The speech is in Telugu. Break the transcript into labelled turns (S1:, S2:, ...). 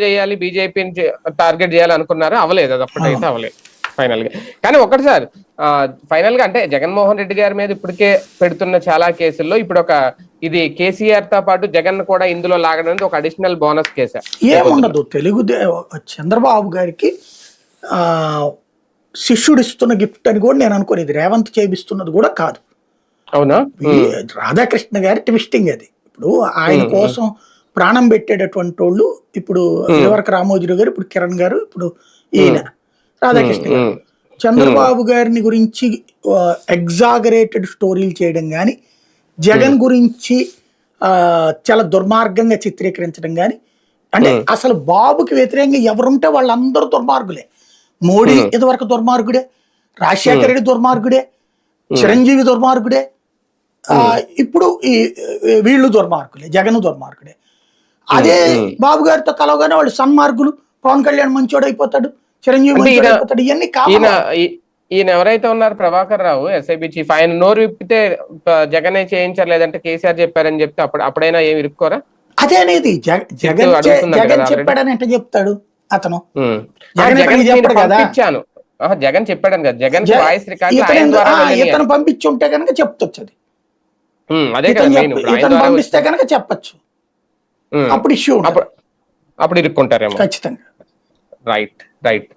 S1: చేయాలి బీజేపీని టార్గెట్ చేయాలి అనుకున్నారు? అవలేదు. అది అప్పటికైతే అవలేదు. ఫైనల్గా కానీ ఒకటి సార్ ఫైనల్గా అంటే జగన్మోహన్ రెడ్డి గారి మీద ఇప్పటికే పెడుతున్న చాలా కేసుల్లో ఇప్పుడు ఒక ఇది కేసీఆర్తో పాటు జగన్ కూడా ఇందులో లాగడం అనేది ఒక అడిషనల్ బోనస్ కేసా.
S2: ఏముండదు. తెలుగు చంద్రబాబు గారికి ఆ, శిష్యుడు ఇస్తున్న గిఫ్ట్ అని కూడా నేను అనుకోను ఇది రేవంత్ చేపిస్తున్నది కూడా కాదు.
S1: అవునా?
S2: రాధాకృష్ణ గారి ట్విస్టింగ్ అది. ఇప్పుడు ఆయన కోసం ప్రాణం పెట్టేటటువంటి వాళ్ళు ఇప్పుడు ఇదివరకు రామోజీరావు గారు ఇప్పుడు కిరణ్ గారు ఇప్పుడు ఈయన రాధాకృష్ణ గారు. చంద్రబాబు గారిని గురించి ఎగ్జాగరేటెడ్ స్టోరీలు చేయడం కానీ జగన్ గురించి చాలా దుర్మార్గంగా చిత్రీకరించడం కానీ అంటే అసలు బాబుకి వ్యతిరేకంగా ఎవరుంటే వాళ్ళందరూ దుర్మార్గులే. మోడీ ఇదివరకు దుర్మార్గుడే రాజశేఖర రెడ్డి దుర్మార్గుడే చిరంజీవి దుర్మార్గుడే ఇప్పుడు ఈ వీళ్ళు దుర్మార్గులే జగన్ దుర్మార్గుడే. అదే బాబు గారితో కలవగానే వాళ్ళు సన్మార్గులు పవన్ కళ్యాణ్ మంచోడు అయిపోతాడు చిరంజీవి మంచోడు అయిపోతాడు ఇవన్నీ కావాలి
S1: ఈయన ఎవరైతే ఉన్నారు? ప్రభాకర్ రావు ఎస్ఐబి చీఫ్ ఆయన నోరు విప్పితే జగనే చేయించారు లేదంటే కేసీఆర్ చెప్పారని చెప్తే అప్పుడు అప్పుడైనా ఏమి ఇరుక్కోరా
S2: అదే అనేది జగ- జగన్ చెప్పాడని ఎట్లా చెప్తాడు అతను.
S1: పంపించాను. జగన్ చెప్పాడని కదా. జగన్ వాయిస్ రికార్డ్
S2: ఇతను
S1: ఆయన
S2: ఎందు-
S1: ద్వారా
S2: ఆ,
S1: వెళ్ళినాయి.
S2: ఇతను పంపించి ఉంటే కనుక చెప్తొచ్చు అది.
S1: అదే కదా
S2: పంపిస్తే కనుక చెప్పచ్చు. అప్పుడు ఇష్యూ
S1: అప్పుడు ఇరుక్కుంటారేమో.
S2: ఖచ్చితంగా.
S1: Right right